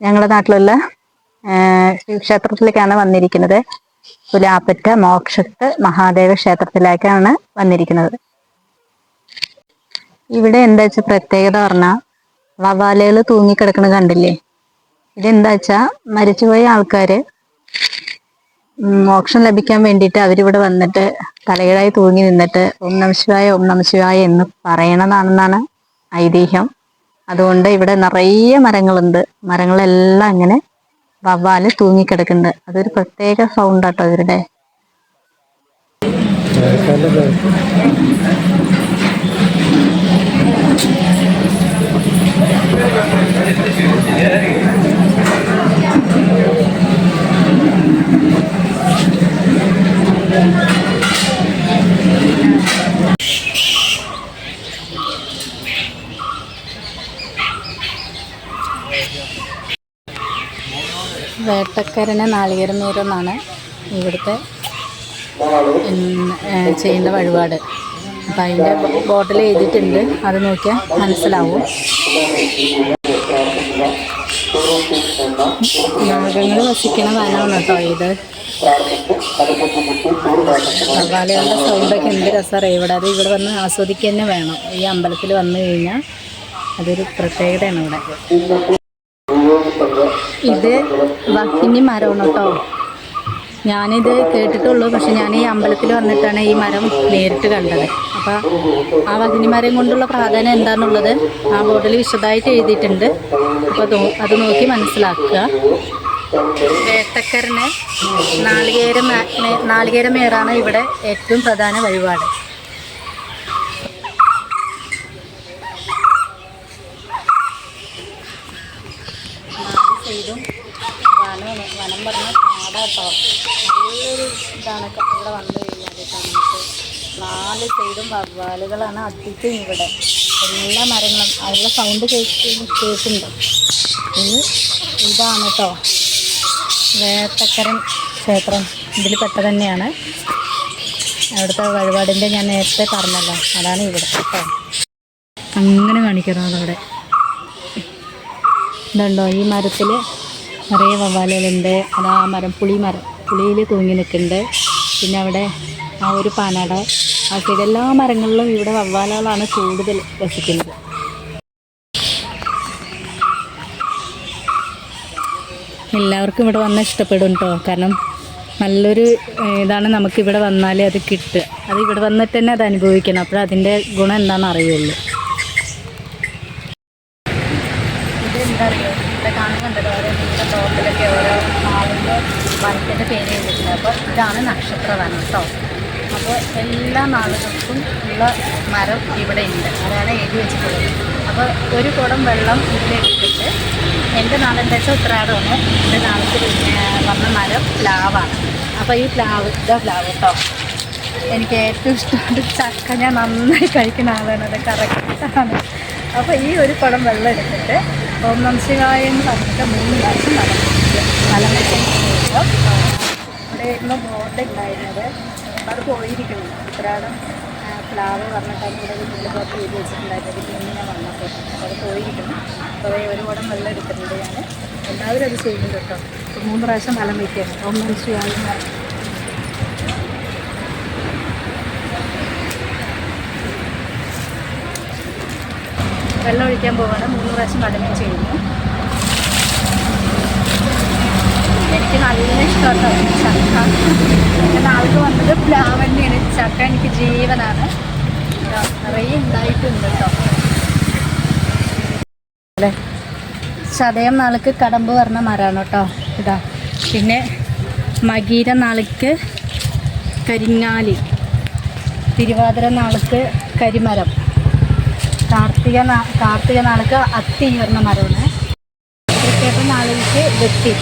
ഞങ്ങളുടെ നാട്ടിലുള്ള ക്ഷേത്രത്തിലേക്കാണ് വന്നിരിക്കുന്നത്. പുലാപ്പറ്റ മോക്ഷത്ത് മഹാദേവ ക്ഷേത്രത്തിലേക്കാണ് വന്നിരിക്കുന്നത്. ഇവിടെ എന്താ വെച്ചാൽ പ്രത്യേകത പറഞ്ഞാൽ വവാലകൾ തൂങ്ങിക്കിടക്കണ കണ്ടില്ലേ? ഇതെന്താ വെച്ചാ മരിച്ചുപോയ ആൾക്കാര് മോക്ഷം ലഭിക്കാൻ വേണ്ടിയിട്ട് അവരിവിടെ വന്നിട്ട് തലയിടായി തൂങ്ങി നിന്നിട്ട് ഓം നമശിവായ ഓം നമശിവായ എന്ന് പറയണതാണെന്നാണ് ഐതിഹ്യം. അതുകൊണ്ട് ഇവിടെ നിറയെ മരങ്ങളുണ്ട്. മരങ്ങളെല്ലാം ഇങ്ങനെ വവ്വാൽ തൂങ്ങിക്കിടക്കുന്നുണ്ട്. അതൊരു പ്രത്യേക സൗണ്ട് ആട്ടോ ഇവരുടെ. വേട്ടക്കരന് നാളികേരം നീരെന്നാണ് ഇവിടുത്തെ ചെയ്യുന്ന വഴിപാട്. അപ്പം അതിന്റെ ബോട്ടിൽ എഴുതിയിട്ടുണ്ട്. അത് നോക്കിയാൽ മനസ്സിലാവും. നാഗങ്ങൾ വസിക്കണ വനമാണ് കേട്ടോ ഇത്. വവ്വാലുകളുടെ സൗണ്ടൊക്കെ എന്ത് രസമാണ് ഇവിടെ അത് ഇവിടെ വന്ന് ആസ്വദിക്കുക തന്നെ വേണം. ഈ അമ്പലത്തിൽ വന്നു കഴിഞ്ഞാൽ അതൊരു പ്രത്യേകതയാണ് ഇവിടെ. ഇത് വഹിനി മരമാണ് കേട്ടോ. ഞാനിത് കേട്ടിട്ടുള്ളൂ പക്ഷെ ഞാൻ ഈ അമ്പലത്തിൽ വന്നിട്ടാണ് ഈ മരം നേരിട്ട് കണ്ടത്. അപ്പോൾ ആ വഹിനി മരം കൊണ്ടുള്ള പ്രാധാന്യം എന്താണെന്നുള്ളത് ആ ബോർഡിൽ വിശദമായിട്ട് എഴുതിയിട്ടുണ്ട്. അപ്പോൾ അത് നോക്കി മനസ്സിലാക്കുക. വേട്ടക്കരന് നാളികേരം നാളികേരമേറാണ് ഇവിടെ ഏറ്റവും പ്രധാന വഴിപാട്. സൈഡും വനം വനം പറഞ്ഞ കാടാട്ടോ നല്ലൊരു ഇതാണ് ഇവിടെ വന്നു കഴിഞ്ഞാൽ നമുക്ക് നാല് സൈഡും വവ്വാലുകളാണ് അധികം ഇവിടെ. എല്ലാ മരങ്ങളും അതിലെ സൗണ്ട് കേൾക്ക് കേൾക്കുന്നുണ്ട് ഇത് ഇതാണ് കേട്ടോ വേട്ടക്കരൻ ക്ഷേത്രം. ഇതിൽ പെട്ട തന്നെയാണ്. അവിടുത്തെ വഴിപാടിന്റെ ഞാൻ നേരത്തെ പറഞ്ഞല്ലോ. അതാണ് ഇവിടെ കേട്ടോ അങ്ങനെ കാണിക്കുന്നത് അവിടെ ഇതുണ്ടോ? ഈ മരത്തിൽ നിറയെ വവ്വാലുകളുണ്ട്. അത് ആ മരം പുളി മരം പുളിയിൽ തൂങ്ങി നിൽക്കുന്നുണ്ട്. പിന്നെ അവിടെ ആ ഒരു പാനട. ആ സൈഡ് എല്ലാ മരങ്ങളിലും ഇവിടെ വവ്വാലുകളാണ് കൂടുതൽ വസിക്കുന്നത്. എല്ലാവർക്കും ഇവിടെ വന്നാൽ ഇഷ്ടപ്പെടും കേട്ടോ കാരണം നല്ലൊരു ഇതാണ് നമുക്ക് ഇവിടെ വന്നാൽ അത് കിട്ടുക. അത് ഇവിടെ വന്നിട്ട് തന്നെ അത് അനുഭവിക്കണം. അപ്പോൾ അതിന്റെ ഗുണം എന്താണെന്ന് അറിയുള്ളൂ ഇത് എന്താ അറിയോ ഇവിടെ കാണുന്നുണ്ടല്ലോ ഓരോ നീല ടോപ്പിലൊക്കെ ഓരോ നാളിന്റെ വനത്തിന്റെ പേര് ചെയ്തിട്ടുണ്ട് അപ്പോൾ ഇതാണ് നക്ഷത്ര വനം കേട്ടോ. അപ്പോൾ എല്ലാ നാളുകൾക്കും ഉള്ള മരം ഇവിടെ ഉണ്ട്. അതാണ് എഴുതി വെച്ചിട്ടുള്ളത്. അപ്പോൾ ഒരു കുടം വെള്ളം ഇതിലെടുത്തിട്ട് എന്റെ നാളെന്താ വെച്ചാൽ ഉത്രാടമാണ് എന്റെ നാളത്തിൽ വന്ന മരം പ്ലാവാണ്. അപ്പോൾ ഈ പ്ലാവ് ഇതാ പ്ലാവ് കേട്ടോ. എനിക്ക് ഏറ്റവും ഇഷ്ടമുണ്ട് ചക്ക. ഞാൻ നന്നായി കഴിക്കുന്ന ആളാണ്. അത് കറക്റ്റാണ് അപ്പോൾ ഈ ഒരു കുടം വെള്ളം എടുത്തിട്ട് ഓം നമശിവായ എന്ന് പറഞ്ഞിട്ട് മൂന്ന് പ്രാവശ്യം നടന്നിട്ടുണ്ട് വെച്ചതിന് ശേഷം ഇവിടെ ഇരുന്ന് ബോർഡ് ഉണ്ടായിരുന്നത്. അത് പോയിരിക്കുന്നു. ഇത്രയാളും പ്ലാവ് പറഞ്ഞിട്ടാണ് ഇവിടെ ഒരു പുള്ളിക്കോട്ട് എഴുതി വെച്ചിട്ടുണ്ടായിരുന്നത് പിന്നെ ഞാൻ വന്നപ്പോൾ. അത് പോയിരിക്കുന്നു. അതേ ഒരു കുടം വെള്ളം എടുത്തിട്ടുണ്ട് ഞാൻ. എല്ലാവരും അത് ചെയ്യുന്നുണ്ട് കേട്ടോ. മൂന്ന് പ്രാവശ്യം വലം വയ്ക്കുകയാണ്. ഓം നമശിവായ എന്ന് വെള്ളം ഒഴിക്കാൻ പോവാണ്. മൂന്ന് പ്രാവശ്യം വടമേ ചെയ്യുന്നു. എനിക്ക് നല്ല ഇഷ്ടമാണ് ചക്ക. എന്റെ ആൾക്ക് വന്നത് പ്ലാവണ്ണിയാണ് ചക്ക എനിക്ക് ജീവനാണ്. നിറയെ ഉണ്ടായിട്ടുണ്ട് കേട്ടോ. അല്ലേ? ചതയം നാൾക്ക് കടമ്പ് പറഞ്ഞ മരമാണ് കേട്ടോ. ഇതാ പിന്നെ മകീര നാൾക്ക് കരിങ്ങാലി. തിരുവാതിര നാൾക്ക് കരിമരം. കാർത്തിക കാർത്തിക നാൾക്ക് അത്തി വരുന്ന മരമാണ്. തൃക്കേട്ട നാളിലേക്ക് വെട്ടി.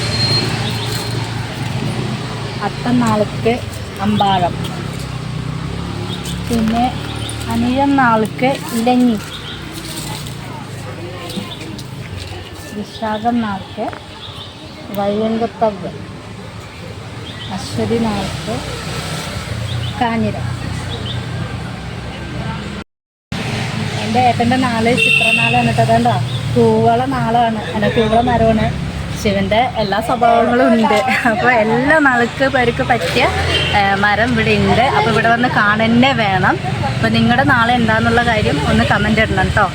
അത്തം നാൾക്ക് അമ്പാഴം. പിന്നെ അനിഴം നാൾക്ക് ഇലഞ്ഞി. വിശാഖം നാൾക്ക് വഴിയങ്കത്തവ് അശ്വതി നാൾക്ക് കാഞ്ഞിരം. എന്റെ ഏട്ടന്റെ നാൾ ചിത്രനാൾ എന്നിട്ട് അതെന്താ കൂവള നാളാണ്. എന്റെ കൂവള മരമാണ്. ശിവന്റെ എല്ലാ സ്വഭാവങ്ങളും ഉണ്ട്. അപ്പോൾ എല്ലാ നാൾക്ക് പേർക്ക് പറ്റിയ മരം ഇവിടെ ഉണ്ട്. അപ്പോൾ ഇവിടെ വന്ന് കാണന്നെ വേണം. അപ്പോൾ നിങ്ങളുടെ നാളെ എന്താണെന്നുള്ള കാര്യം ഒന്ന് കമന്റ് ഇടണം കേട്ടോ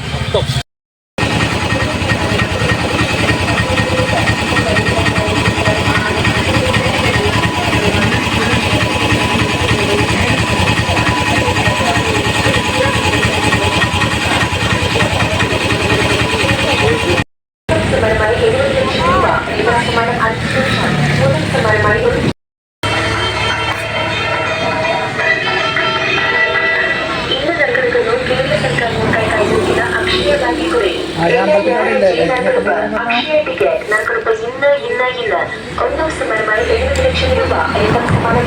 அக்ஷய டிக்கெட் நான் கொடுத்த இன்னும் இன்னும் இன்னும் ஒன்னும் சுமாரமாக எழுபது லட்சம் ரூபாய் ஐட்டம் சமான